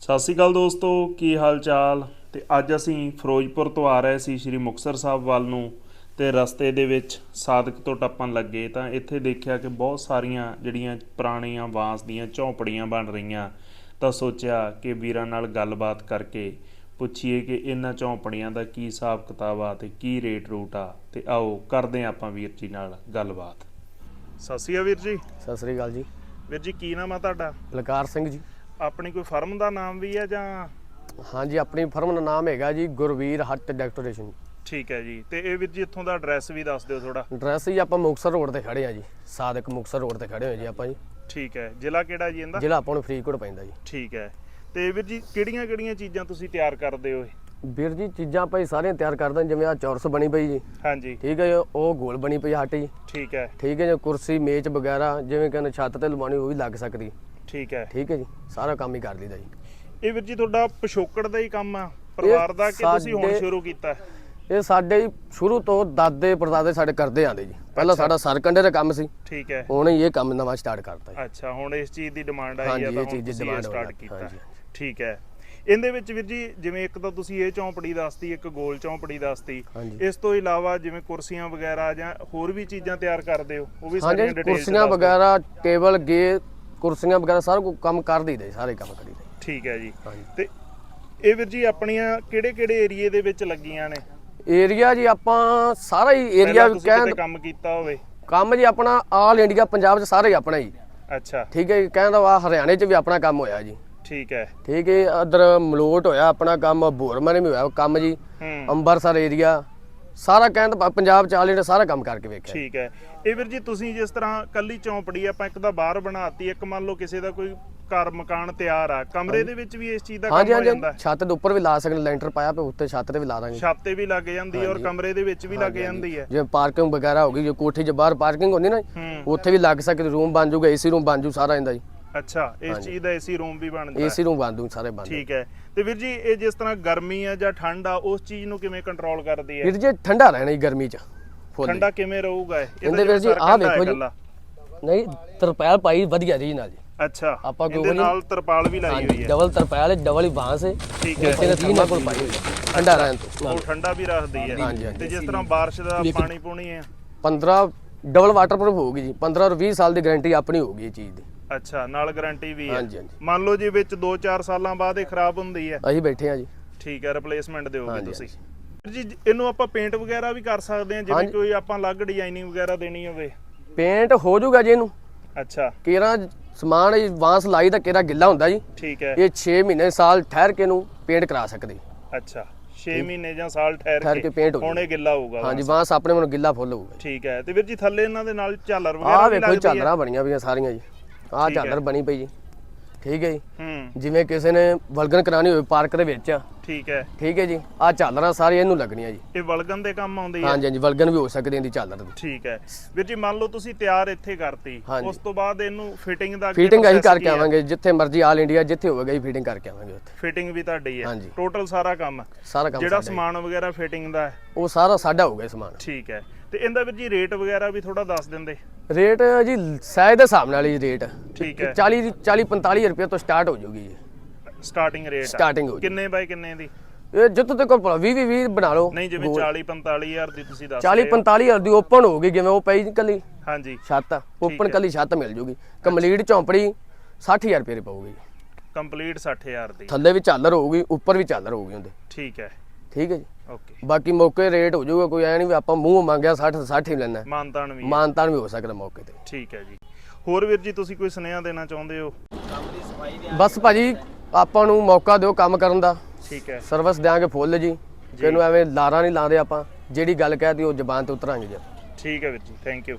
ਸਤਿ ਸ਼੍ਰੀ ਅਕਾਲ ਦੋਸਤੋ ਕੀ ਹਾਲ ਚਾਲ? ਤੇ ਅੱਜ ਅਸੀਂ ਫਿਰੋਜ਼ਪੁਰ ਤੋਂ ਆ ਰਹੇ ਸੀ ਸ਼੍ਰੀ ਮੁਕਤਸਰ ਸਾਹਿਬ ਵੱਲ ਨੂੰ ਤੇ ਰਸਤੇ ਦੇ ਵਿੱਚ ਸਾਦਕ ਤੋਂ ਟੱਪਣ ਲੱਗੇ ਤਾਂ ਇੱਥੇ ਦੇਖਿਆ ਕਿ ਬਹੁਤ ਸਾਰੀਆਂ ਜਿਹੜੀਆਂ ਪੁਰਾਣੀਆਂ ਬਾਂਸ ਦੀਆਂ ਝੌਂਪੜੀਆਂ ਬਣ ਰਹੀਆਂ। ਤਾਂ ਸੋਚਿਆ ਕਿ ਵੀਰਾਂ ਨਾਲ ਗੱਲਬਾਤ ਕਰਕੇ ਪੁੱਛੀਏ ਕਿ ਇਹਨਾਂ ਝੌਂਪੜੀਆਂ ਦਾ ਕੀ ਹਿਸਾਬ ਕਿਤਾਬ ਆ ਤੇ ਕੀ ਰੇਟ ਰੂਟ ਆ। ਤੇ ਆਓ ਕਰਦੇ ਹਾਂ ਆਪਾਂ ਵੀਰ ਜੀ ਨਾਲ ਗੱਲਬਾਤ। ਸਤਿ ਸ਼੍ਰੀ ਅਕਾਲ ਵੀਰ ਜੀ। ਸਤਿ ਸ੍ਰੀ ਅਕਾਲ ਜੀ। ਵੀਰ ਜੀ ਕੀ ਨਾਮ ਆ ਤੁਹਾਡਾ? ਲਕਾਰ ਸਿੰਘ ਜੀ। ਆਪਣੀ ਕੋਈ ਫਰਮ ਦਾ ਨਾਮ ਵੀ ਹੈ ਜਾਂ? ਹਾਂਜੀ ਆਪਣੀ ਫਰਮ ਦਾ ਨਾਮ ਹੈਗਾ ਜੀ ਗੁਰਵੀਰ ਹੱਟ ਡੈਕੋਰੇਸ਼ਨ। ਠੀਕ ਹੈ ਜੀ। ਤੇ ਇਹ ਵੀਰ ਜੀ ਇੱਥੋਂ ਦਾ ਐਡਰੈਸ ਵੀ ਦੱਸ ਦਿਓ ਥੋੜਾ ਐਡਰੈਸ ਜੀ ਆਪਾਂ ਮੁਕਤਸਰ ਰੋਡ ਤੇ ਖੜੇ ਆ ਜੀ। ਸਾਦਕ ਮੁਕਤਸਰ ਰੋਡ ਤੇ ਖੜੇ ਹੋਏ ਜੀ ਆਪਾਂ ਜੀ। ਠੀਕ ਹੈ। ਜ਼ਿਲ੍ਹਾ ਕਿਹੜਾ ਜੀ ਇਹਦਾ? ਜ਼ਿਲ੍ਹਾ ਆਪਾਂ ਨੂੰ ਫਰੀਦਕੋਟ ਪੈਂਦਾ ਜੀ। ਠੀਕ ਹੈ। ਤੇ ਵੀਰ ਜੀ ਕਿਹੜੀਆਂ ਕਿਹੜੀਆਂ ਚੀਜ਼ਾਂ ਤੁਸੀਂ ਤਿਆਰ ਕਰਦੇ ਹੋ? ਵੀਰ ਜੀ ਚੀਜ਼ਾਂ ਆਪਾਂ ਸਾਰੀਆਂ ਤਿਆਰ ਕਰਦੇ ਹਾਂ ਜਿਵੇਂ ਆ ਚੌਰਸ ਬਣੀ ਪਈ ਜੀ। ਹਾਂਜੀ। ਠੀਕ ਹੈ ਉਹ ਗੋਲ ਬਣੀ ਪਈ ਹੱਟ ਜੀ। ਠੀਕ ਹੈ। ਠੀਕ ਹੈ ਜੀ ਕੁਰਸੀ ਮੇਜ਼ ਵਗੈਰਾ ਜਿਵੇਂ ਕਹਿੰਦੇ ਛੱਤ ਤੇ ਲਵਾਉਣੀ ਉਹ ਵੀ ਲੱਗ ਸਕਦੀ। ਠੀਕ ਹੈ। ਠੀਕ ਹੈ ਜੀ ਸਾਰਾ ਕੰਮ ਹੀ ਕਰ ਲਈਦਾ ਜੀ। ਇਹ ਵੀਰ ਜੀ ਤੁਹਾਡਾ ਪਿਛੋਕੜ ਦਾ ਹੀ ਕੰਮ ਆ ਪਰਿਵਾਰ ਦਾ ਕਿ ਤੁਸੀਂ ਹੁਣ ਸਾਡੇ- ਸ਼ੁਰੂ ਕੀਤਾ? ਹੈ? ਇਹ ਸਾਡੇ ਜੀ ਸ਼ੁਰੂ ਤੋਂ ਦਾਦੇ ਪੜਦਾਦੇ ਸਾਡੇ ਕਰਦੇ ਆਂਦੇ ਜੀ। ਪਹਿਲਾਂ ਸਾਡਾ ਸਰਕੰਡੇ ਦਾ ਕੰਮ ਸੀ। ਠੀਕ ਹੈ। ਹੁਣ ਇਹ ਕੰਮ ਨਵਾਂ ਸਟਾਰਟ ਕਰਤਾ ਜੀ। ਅੱਛਾ ਹੁਣ ਇਸ ਚੀਜ਼ ਦੀ ਡਿਮਾਂਡ ਆਈ ਹਾਂਜੀ, ਆ ਇਹ ਤਾਂ ਹੁਣ ਚੀਜ਼ ਦੀ ਤੁਸੀਂ demand ਸਟਾਰਟ ਹੋਈ ਆ, ਕੀਤਾ। ਹਾਂਜੀ। ਠੀਕ ਹੈ। ਇਹਦੇ ਵਿੱਚ ਵੀਰ ਜੀ ਜਿਵੇਂ ਇੱਕ ਤਾਂ ਤੁਸੀਂ ਇਹ ਝੌਂਪੜੀ ਦੱਸਤੀ ਇੱਕ ਗੋਲ ਝੌਂਪੜੀ ਦੱਸਤੀ। ਹਾਂਜੀ। ਇਸ ਤੋਂ ਇਲਾਵਾ ਜਿਵੇਂ ਕੁਰਸੀਆਂ ਵਗੈਰਾ ਜਾਂ ਹੋਰ ਵੀ ਚੀਜ਼ਾਂ ਤਿਆਰ ਕਰਦੇ ਹੋ ਉਹ ਵੀ ਹਾਂਜੀ ਸਾਰੀਆਂ ਡਿਟੇਲ ਕੁਰਸੀਆਂ ਵਗੈਰਾ ਟੇਬਲ ਗੇ ਕੁਰਸੀਆਂ ਵਗੈਰਾ ਸਾਰਾ ਕੁਝ ਕੰਮ ਕਰ ਦਈਦਾ ਸਾਰੇ ਕੰਮ ਕਰੀਦੇ ਠੀਕ ਹੈ ਜੀ। ਹਾਂਜੀ। ਤੇ ਇਹ ਵੀਰ ਜੀ ਆਪਣੀਆਂ ਕਿਹੜੇ ਕਿਹੜੇ ਏਰੀਏ ਦੇ ਵਿੱਚ ਲੱਗੀਆਂ ਨੇ? ਏਰੀਆ ਜੀ ਆਪਾਂ ਸਾਰਾ ਹੀ ਏਰੀਆ ਪਹਿਲਾਂ ਤੁਸੀਂ ਕੰਮ ਕੀਤਾ ਹੋਵੇ। ਕੰਮ ਜੀ ਆਪਣਾ ਆਲ ਇੰਡੀਆ ਪੰਜਾਬ 'ਚ ਸਾਰਾ ਹੀ ਆਪਣਾ ਹੀ। ਅੱਛਾ। ਠੀਕ ਹੈ ਜੀ ਕਹਿੰਦਾ ਵਾ ਹਰਿਆਣੇ 'ਚ ਵੀ ਆਪਣਾ ਕੰਮ ਹੋਇਆ ਜੀ। ਠੀਕ ਹੈ। ਠੀਕ ਹੈ ਅਦਰ ਮਲੋਟ ਹੋਇਆ ਆਪਣਾ ਕੰਮ ਬੋਰਮਨ ਵੀ ਹੋਇਆ ਕੰਮ ਜੀ। ਹੂੰ। ਅੰਮ੍ਰਿਤਸਰ ਏਰੀਆ ਸਾਰਾ ਕਹਿੰਦਾ ਪੰਜਾਬ 'ਚ ਆਲ ਇੰਡੀਆ ਸਾਰਾ ਕੰਮ ਕਰਕੇ ਵੇਖਿਆ। ਠੀਕ ਹੈ। ਇਹ ਵੀਰ ਜੀ ਤੁਸੀਂ ਜਿਸ ਤਰ੍ਹਾਂ ਕੱਲੀ ਚੌਂਪੜੀ ਆਪਾਂ ਇੱਕ ਤਾਂ ਬਾਹਰ ਬਣਾਤੀ ਇੱਕ ਮੰਨ ਲਓ ਕਿਸੇ ਦਾ ਕੋਈ ਘਰ ਮਕਾਨ ਤਿਆਰ ਆ ਕਮਰੇ ਦੇ ਵਿੱਚ ਵੀ ਇਸ ਚੀਜ਼ ਦਾ ਕੰਮ ਹੋ ਹਾਂਜੀ ਜਾਂਦਾ। ਹੈ? ਛੱਤ ਦੇ ਉੱਪਰ ਵੀ ਲਾ ਸਕਦੇ ਲੈਂਟਰ ਪਾਇਆ ਪਿਆ ਉੱਤੇ ਛੱਤ ਤੇ ਵੀ ਲਾ ਦਾਂਗੇ। ਛੱਤ ਤੇ ਵੀ ਲੱਗ ਜਾਂਦੀ ਹੈ ਔਰ ਕਮਰੇ ਦੇ ਵਿੱਚ ਵੀ ਲੱਗ ਜਾਂਦੀ ਹੈ। ਜਿਵੇਂ ਪਾਰਕਿੰਗ ਵਗੈਰਾ ਹੋ ਗਈ ਜੇ ਕੋਠੀ 'ਚ ਬਾਹਰ ਪਾਰਕਿੰਗ ਹੁੰਦੀ ਨਾ ਉੱਥੇ ਵੀ ਲੱਗ ਸਕਦੇ ਰੂਮ ਬਣ ਜੂਗਾ ਏਸੀ ਰੂਮ ਬਣ ਜੂ ਸਾਰਾ ਇਹਦਾ ਜੀ। ਅੱਛਾ ਇਸ ਚੀਜ਼ ਦਾ ਏਸੀ ਰੂਮ ਵੀ ਬਣਦਾ ਹੈ। ਏਸੀ ਰੂਮ ਬਣ ਦੂ ਸਾਰੇ ਬਣ ਜੂ। ਠੀਕ ਹੈ। ਤੇ ਵੀਰ ਜੀ ਇਹ ਜਿਸ ਤਰ੍ਹਾਂ ਗਰਮੀ ਆ ਜਾਂ ਠੰਡ ਆ ਉਸ ਚੀਜ਼ ਨੂੰ ਕਿਵੇਂ ਕੰਟਰੋਲ ਕਰਦੀ ਹੈ? ਵੀਰ ਜੀ ਠੰਡਾ ਰਹਿਣਾ ਜੀ ਗਰਮੀ 'ਚ ਫੁੱਲ ਠੰਡਾ ਕਿਵੇਂ ਰਹੂਗਾ ਇਹ? ਇਹਦੇ ਵੀਰ ਜੀ, ਆਹ ਵੇਖੋ ਜੀ। ਨਹੀਂ ਤਰਪਾਲ ਪਾਈ ਵਧੀਆ ਜੀ ਨਾਲ ਜੀ। ਅੱਛਾ ਆਪਾਂ ਇਹਦੇ ਗੂਗਲ ਨਾਲ ਤਰਪਾਲ ਵੀ ਲਾਈ ਹੋਈ ਹਾਂਜੀ ਹੈ। ਡਬਲ ਤਰਪਾਲ ਹੈ ਡਬਲ ਹੀ ਬਾਂਸ ਹੈ। ਠੀਕ ਹੈ। ਇਸੇ ਨੇ ਕੋਲ ਪਾਈ ਹੋਈ ਹੈ। ਠੰਡਾ ਰਹਿਣ ਤੋਂ ਉਹ ਠੰਡਾ ਵੀ ਰੱਖਦੀ ਹੈ। ਹਾਂਜੀ। ਤੇ ਜਿਸ ਤਰ੍ਹਾਂ ਬਾਰਿਸ਼ ਦਾ ਪਾਣੀ ਪੂਣੀ ਹੈ? 15 ਡਬਲ ਵਾਟਰਪ੍ਰੂਫ ਹੋਊਗੀ ਜੀ। 15 ਔਰ 20 ਸਾਲ ਦੀ ਗਾਰੰਟੀ ਆਪਣੀ ਹੋਊਗੀ ਇਹ ਚੀਜ਼ ਦੀ। ਅੱਛਾ ਨਾਲ ਗਾਰੰਟੀ ਵੀ ਹੈ। ਹਾਂਜੀ ਹਾਂਜੀ। ਮੰਨ ਲਓ ਜੀ ਵਿੱਚ 2-4 ਸਾਲਾਂ ਬਾਅਦ ਇਹ ਖਰਾਬ ਹੁੰਦੀ ਹੈ। ਅਸੀਂ ਬੈਠੇ ਆ ਜੀ। ਠੀਕ ਹੈ ਰਿਪਲੇਸਮੈਂਟ ਦਿਓਗੇ ਹਾਂਜੀ, ਤੁਸੀਂ। ਜੀ ਇਹਨੂੰ ਆਪਾਂ ਪੇਂਟ ਵਗੈਰਾ ਵੀ ਕਰ ਸਕਦੇ ਹਾਂ ਜਿਵੇਂ ਹਾਂਜੀ। ਕੋਈ ਆਪਾਂ ਅਲੱਗ ਡਿਜ਼ਾਈਨਿੰਗ ਵਗੈਰਾ ਦੇਣੀ ਹੋਵੇ। ਪੇਂਟ ਹੋ ਜਾਊਗਾ ਜੀ ਇਹਨੂੰ। ਅੱਛਾ। ਕੇਰਾ ਸਮਾਨ ਇਹ ਬਾਂਸ ਲਾਈ ਦਾ ਕੇਰਾ ਗਿੱਲਾ ਹੁੰਦਾ ਜੀ। ਠੀਕ ਹੈ। ਇਹ 6 ਮਹੀਨੇ ਸਾਲ ਠਹਿਰ ਕੇ ਨੂੰ ਪੇਂਟ ਕਰਾ ਸਕਦੇ। ਅੱਛਾ 6 ਮਹੀਨੇ ਜਾਂ ਸਾਲ ਠਹਿਰ ਠਹਿਰ ਕੇ paint ਹੋ ਹੁਣ ਇਹ ਗਿੱਲਾ ਹੋਊਗਾ ਹਾਂਜੀ ਬਾਂਸ ਆਪਣੇ ਮਨ ਗਿੱਲਾ ਫੁੱਲ ਹੋਊਗਾ ਠੀਕ ਹੈ ਤੇ ਵੀਰ ਜੀ ਥੱਲੇ ਇਹਨਾਂ ਦੇ ਨਾਲ ਝਾਲਰ ਵਗੈਰਾ ਆਹ ਵੀ ਵੇਖੋ ਲੱਗਦੀ ਹੈ ਝਾਲਰਾਂ ਬਣੀਆਂ ਪਈਆਂ ਸਾਰੀਆਂ ਜੀ। ਆਹ ਠੀਕ ਹੈ। ਝਾਲਰ ਬਣੀ ਪਈ ਜੀ। ਠੀਕ ਹੈ ਜੀ। ਹੂੰ। ਜਿਵੇਂ ਕਿਸੇ ਨੇ ਵਲਗਨ ਕਰਾਣੀ ਹੋਵੇ ਪਾਰਕ ਦੇ ਵਿੱਚ। ਠੀਕ ਹੈ। ਠੀਕ ਹੈ ਜੀ। ਆਹ ਝਾਲਰਾਂ ਸਾਰੀਆਂ ਇਹਨੂੰ ਲੱਗਣੀਆਂ ਜੀ। ਇਹ ਵਲਗਨ ਦੇ ਕੰਮ ਆਉਂਦੀ ਹੈ ਹਾਂਜੀ ਹਾਂਜੀ। ਵਲਗਨ ਵੀ ਹੋ ਸਕਦੀ ਇਹਦੀ ਝਾਲਰ ਦੀ। ਠੀਕ ਹੈ। ਵੀਰ ਜੀ ਮੰਨ ਲਓ ਤੁਸੀਂ ਤਿਆਰ ਇੱਥੇ ਕਰਤੀ। ਹਾਂਜੀ। ਉਸ ਤੋਂ ਬਾਅਦ ਇਹਨੂੰ ਫਿਟਿੰਗ ਦਾ ਫੀਟਿੰਗ ਅਸੀਂ ਕਰਕੇ? ਆਵਾਂਗੇ। ਜਿੱਥੇ ਮਰਜ਼ੀ ਆਲ ਇੰਡੀਆ ਜਿੱਥੇ ਹੋਵੇਗਾ ਹੀ ਫੀਟਿੰਗ ਕਰਕੇ ਆਵਾਂਗੇ ਉੱਥੇ। ਫਿਟਿੰਗ ਵੀ ਤੁਹਾਡੀ ਹੈ। ਹਾਂਜੀ। ਟੋਟਲ ਸਾਰਾ ਕੰਮ। ਸਾਰਾ ਕੰਮ ਜਿਹੜਾ ਸਾਡਾ। ਸਮਾਨ ਵਗੈਰਾ ਫਿਟਿੰਗ ਦਾ ਹੈ? ਉਹ ਸਾਰਾ ਸਾਡਾ ਹੋਊਗਾ ਇਹ ਸਮਾਨ। ਠੀਕ ਹੈ। ਤੇ ਇਹਦਾ ਵੀਰ ਜੀ ਰੇਟ ਵਗੈਰਾ ਵੀ ਥੋੜਾ ਦੱਸ ਦਿੰਦੇ। ਰੇਟ ਜੀ ਸਾਈਜ਼ ਦੇ ਹਿਸਾਬ ਨਾਲ ਹੀ ਰੇਟ। ਠੀਕ ਹੈ। 40 40 45 ਰੁਪਏ ਤੋਂ ਸਟਾਰਟ ਹੋ ਜਾਊਗੀ ਜੀ। ਸਟਾਰਟਿੰਗ ਰੇਟ ਸਟਾਰਟਿੰਗ ਹੋ ਕਿੰਨੇ ਬਾਈ ਕਿੰਨੇ ਦੀ? ਇਹ ਜਿੱਥੋਂ ਤੱਕ 20 20 20 ਬਣਾ ਲਓ। ਨਹੀਂ ਜਿਵੇਂ 40 45 ਹਜ਼ਾਰ ਦੀ ਤੁਸੀਂ ਦੱਸ 40 ਰਹੇ ਹੋ। 45 ਹਜ਼ਾਰ ਦੀ ਓਪਨ ਹੋਊਗੀ ਜਿਵੇਂ ਉਹ ਪਈ ਕੱਲੀ। ਹਾਂਜੀ। ਛੱਤ ਓਪਨ ਹੈ। ਕੱਲੀ ਛੱਤ ਮਿਲ ਜੂਗੀ। ਕੰਪਲੀਟ ਝੌਂਪੜੀ 60000 ਰੁਪਏ ਦੀ ਪਊਗੀ। ਕੰਪਲੀਟ 60000 ਦੀ। ਥੱਲੇ ਵੀ ਝਾਲਰ ਹੋਊਗੀ ਉੱਪਰ ਵੀ ਝਾਲਰ ਹੋਊਗੀ ਉਹਦੇ। ਠੀਕ ਹੈ। ਠੀਕ ਹੈ ਜੀ। ਓਕੇ ਬਾਕੀ ਮੌਕੇ ਰੇਟ ਹੋ ਜਾਊਗਾ ਕੋਈ ਐ ਨਹੀਂ ਵੀ ਆਪਾਂ ਮੂੰਹ ਮੰਗਿਆ 60 60 ਹੀ ਲੈਣਾ ਮਾਨਤਾਨ ਵੀ। ਮਾਨਤਾਨ ਵੀ ਹੋ ਸਕਦਾ ਮੌਕੇ ਤੇ। ਠੀਕ ਹੈ ਜੀ। ਹੋਰ ਵੀਰ ਜੀ ਤੁਸੀਂ ਕੋਈ ਸੁਨੇਹਾ ਦੇਣਾ ਚਾਹੁੰਦੇ ਹੋ? ਬਸ ਭਾਜੀ ਆਪਾਂ ਨੂੰ ਮੌਕਾ ਦਿਓ ਕੰਮ ਕਰਨ ਦਾ। ਠੀਕ ਹੈ। ਸਰਵਿਸ ਦਿਆਂਗੇ ਫੁੱਲ ਜੀ। ਕਿਨੂੰ ਐਵੇਂ ਲਾਰਾ ਨਹੀਂ ਲਾਉਂਦੇ ਆਪਾਂ। ਜਿਹੜੀ ਗੱਲ ਕਹਿਤੀ ਉਹ ਜ਼ਬਾਨ ਤੇ ਉਤਰਾਂਗੇ ਜੀ ਠੀਕ ਹੈ ਵੀਰ ਜੀ ਥੈਂਕ ਯੂ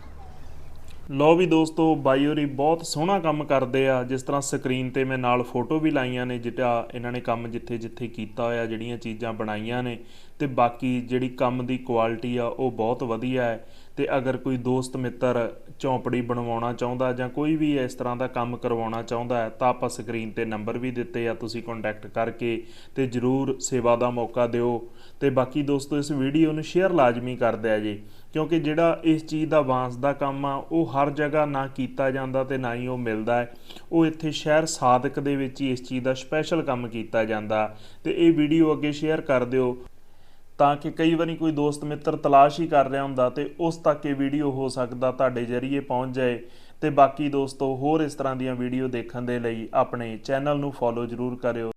ਲਓ ਵੀ ਦੋਸਤੋ ਬਾਈਓਰੀ ਬਹੁਤ ਸੋਹਣਾ ਕੰਮ ਕਰਦੇ ਆ। ਜਿਸ ਤਰ੍ਹਾਂ ਸਕਰੀਨ ਤੇ ਮੈਂ ਨਾਲ ਫੋਟੋ ਵੀ ਲਾਈਆਂ ਨੇ ਜਿਹੜਾ ਇਹਨਾਂ ਨੇ ਕੰਮ ਜਿੱਥੇ ਜਿੱਥੇ ਕੀਤਾ ਹੋਇਆ, ਜਿਹੜੀਆਂ ਚੀਜ਼ਾਂ ਬਣਾਈਆਂ ਨੇ। ਤੇ ਬਾਕੀ ਜਿਹੜੀ ਕੰਮ ਦੀ ਕੁਆਲਿਟੀ ਆ, ਉਹ ਬਹੁਤ ਵਧੀਆ ਹੈ। ਅਤੇ ਅਗਰ ਕੋਈ ਦੋਸਤ, ਮਿੱਤਰ ਝੌਂਪੜੀ ਬਣਵਾਉਣਾ ਚਾਹੁੰਦਾ ਜਾਂ ਕੋਈ ਵੀ ਇਸ ਤਰ੍ਹਾਂ ਦਾ ਕੰਮ ਕਰਵਾਉਣਾ ਚਾਹੁੰਦਾ ਹੈ, ਤਾਂ ਆਪਾਂ ਸਕਰੀਨ ਤੇ ਨੰਬਰ ਵੀ ਦਿੱਤੇ ਆ, ਤੁਸੀਂ ਕੰਟੈਕਟ ਕਰਕੇ ਤੇ ਜਰੂਰ ਸੇਵਾ ਦਾ ਮੌਕਾ ਦਿਓ। ਤੇ ਬਾਕੀ ਦੋਸਤੋ, ਇਸ ਵੀਡੀਓ ਨੂੰ ਸ਼ੇਅਰ ਲਾਜ਼ਮੀ ਕਰ ਦਿਆ ਜੀ, ਕਿਉਂਕਿ ਜਿਹੜਾ ਇਸ ਚੀਜ਼ ਦਾ ਵਾਂਸ ਦਾ ਕੰਮ ਆ, ਉਹ ਹਰ ਜਗ੍ਹਾ ਨਾ ਕੀਤਾ ਜਾਂਦਾ ਤੇ ਨਾ ਹੀ ਉਹ ਮਿਲਦਾ ਹੈ। ਉਹ ਇੱਥੇ ਸ਼ਹਿਰ ਸਾਦਕ ਦੇ ਵਿੱਚ ਹੀ ਇਸ ਚੀਜ਼ ਦਾ ਸਪੈਸ਼ਲ ਕੰਮ ਕੀਤਾ ਜਾਂਦਾ। ਤੇ ਇਹ ਵੀਡੀਓ ਅੱਗੇ ਸ਼ੇਅਰ ਕਰ ਦਿਓ। ਤਾਂ ਕਿ ਕਈ ਵਾਰੀ ਕੋਈ ਦੋਸਤ ਮਿੱਤਰ ਤਲਾਸ਼ ਹੀ ਕਰ ਰਿਹਾ ਹੁੰਦਾ ਤੇ ਉਸ ਤੱਕ ਇਹ ਵੀਡੀਓ ਹੋ ਸਕਦਾ ਤੁਹਾਡੇ ਜਰੀਏ ਪਹੁੰਚ ਜਾਏ। ਤੇ ਬਾਕੀ ਦੋਸਤੋ, ਹੋਰ ਇਸ ਤਰ੍ਹਾਂ ਦੀਆਂ ਵੀਡੀਓ ਦੇਖਣ ਦੇ ਲਈ ਆਪਣੇ ਚੈਨਲ ਨੂੰ ਫੋਲੋ ਜ਼ਰੂਰ ਕਰਿਓ।